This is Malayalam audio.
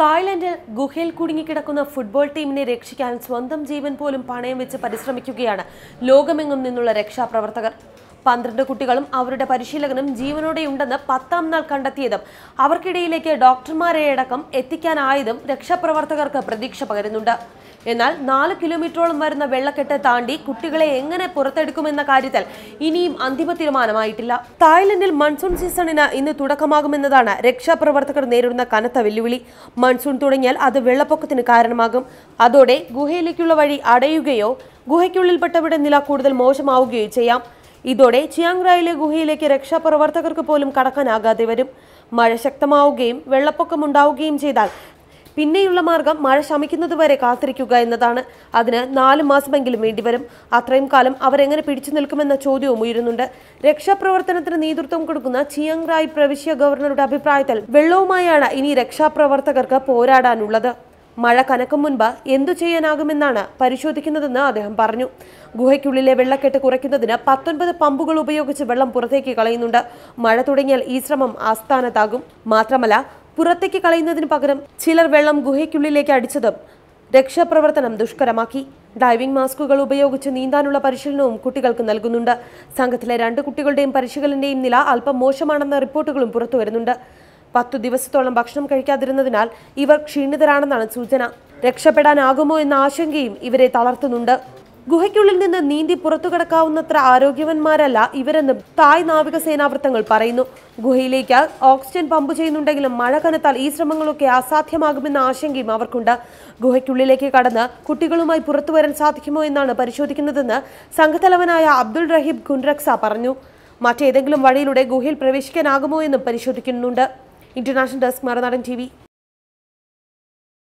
തായ്ലൻഡിൽ ഗുഹയിൽ കുടുങ്ങിക്കിടക്കുന്ന ഫുട്ബോൾ ടീമിനെ രക്ഷിക്കാൻ സ്വന്തം ജീവൻ പോലും പണയം വെച്ച് പരിശ്രമിക്കുകയാണ് ലോകമെങ്ങും നിന്നുള്ള രക്ഷാപ്രവർത്തകർ. പന്ത്രണ്ട് കുട്ടികളും അവരുടെ പരിശീലകനും ജീവനോടെയുണ്ടെന്ന് പത്താം നാൾ കണ്ടെത്തിയതും അവർക്കിടയിലേക്ക് ഡോക്ടർമാരെ അടക്കം എത്തിക്കാനായതും രക്ഷാപ്രവർത്തകർക്ക് പ്രതീക്ഷ പകരുന്നുണ്ട്. എന്നാൽ നാല് കിലോമീറ്ററോളം വരുന്ന വെള്ളക്കെട്ട് താണ്ടി കുട്ടികളെ എങ്ങനെ പുറത്തെടുക്കുമെന്ന കാര്യത്തിൽ ഇനിയും അന്തിമ തീരുമാനമായിട്ടില്ല. തായ്ലൻഡിൽ മൺസൂൺ സീസണിന് ഇന്ന് തുടക്കമാകുമെന്നതാണ് രക്ഷാപ്രവർത്തകർ നേരിടുന്ന കനത്ത വെല്ലുവിളി. മൺസൂൺ തുടങ്ങിയാൽ അത് വെള്ളപ്പൊക്കത്തിന് കാരണമാകും. അതോടെ ഗുഹയിലേക്കുള്ള വഴി അടയുകയോ ഗുഹയ്ക്കുള്ളിൽപ്പെട്ടവരുടെ നില കൂടുതൽ മോശമാവുകയോ ചെയ്യാം. ഇതോടെ ചിയാങ്റായിലെ ഗുഹയിലേക്ക് രക്ഷാപ്രവർത്തകർക്ക് പോലും കടക്കാനാകാതെ വരും. മഴ ശക്തമാവുകയും വെള്ളപ്പൊക്കമുണ്ടാവുകയും ചെയ്താൽ പിന്നെയുള്ള മാർഗം മഴ ശമിക്കുന്നതുവരെ കാത്തിരിക്കുക എന്നതാണ്. അതിന് നാല് മാസമെങ്കിലും വേണ്ടിവരും. അത്രയും കാലം അവരെങ്ങനെ പിടിച്ചു നിൽക്കുമെന്ന ചോദ്യവും ഉയരുന്നുണ്ട്. രക്ഷാപ്രവർത്തനത്തിന് നേതൃത്വം കൊടുക്കുന്ന ചിയങ് റായ് പ്രവിശ്യ ഗവർണറുടെ അഭിപ്രായത്തിൽ വെള്ളവുമായാണ് ഇനി രക്ഷാപ്രവർത്തകർക്ക് പോരാടാനുള്ളത്. മഴ കനക്കും മുൻപ് എന്തു ചെയ്യാനാകുമെന്നാണ് പരിശോധിക്കുന്നതെന്ന് അദ്ദേഹം പറഞ്ഞു. ഗുഹയ്ക്കുള്ളിലെ വെള്ളക്കെട്ട് കുറയ്ക്കുന്നതിന് പത്തൊൻപത് പമ്പുകൾ ഉപയോഗിച്ച് വെള്ളം പുറത്തേക്ക് കളയുന്നുണ്ട്. മഴ തുടങ്ങിയാൽ ഈ ശ്രമം ആസ്ഥാനത്താകും. മാത്രമല്ല പുറത്തേക്ക് കളയുന്നതിന് പകരം ചിലർ വെള്ളം ഗുഹയ്ക്കുള്ളിലേക്ക് അടിച്ചതും രക്ഷാപ്രവർത്തനം ദുഷ്കരമാക്കി. ഡൈവിംഗ് മാസ്കുകൾ ഉപയോഗിച്ച് നീന്താനുള്ള പരിശീലനവും കുട്ടികൾക്ക് നൽകുന്നുണ്ട്. സംഘത്തിലെ രണ്ട് കുട്ടികളുടെയും പരിശീലനന്റെയും നില അല്പം മോശമാണെന്ന റിപ്പോർട്ടുകളും പുറത്തുവരുന്നുണ്ട് പത്തു ദിവസത്തോളം ഭക്ഷണം കഴിക്കാതിരുന്നതിനാൽ ഇവർ ക്ഷീണിതരാണെന്നാണ് സൂചന. രക്ഷപ്പെടാനാകുമോ എന്ന ആശങ്കയും ഇവരെ തളർത്തുന്നുണ്ട്. ഗുഹയ്ക്കുള്ളിൽ നിന്ന് നീന്തി പുറത്തു കടക്കാവുന്നത്ര ആരോഗ്യവന്മാരല്ല ഇവരെന്ന് തായ് നാവികസേനാ വൃത്തങ്ങൾ പറയുന്നു. ഗുഹയിലേക്ക് ഓക്സിജൻ പമ്പ് ചെയ്യുന്നുണ്ടെങ്കിലും മഴ കനത്താൽ ഈ ശ്രമങ്ങളൊക്കെ അസാധ്യമാകുമെന്ന ആശങ്കയും അവർക്കുണ്ട്. ഗുഹയ്ക്കുള്ളിലേക്ക് കടന്ന് കുട്ടികളുമായി പുറത്തു വരാൻ സാധിക്കുമോ എന്നാണ് പരിശോധിക്കുന്നതെന്ന് സംഘത്തലവനായ അബ്ദുൾ റഹീബ് ഖുൻറക്സ പറഞ്ഞു. മറ്റേതെങ്കിലും വഴിയിലൂടെ ഗുഹയിൽ പ്രവേശിക്കാനാകുമോ എന്നും പരിശോധിക്കുന്നുണ്ട്. ഇന്റർനാഷണൽ ഡെസ്ക് മറുനാടൻ ടി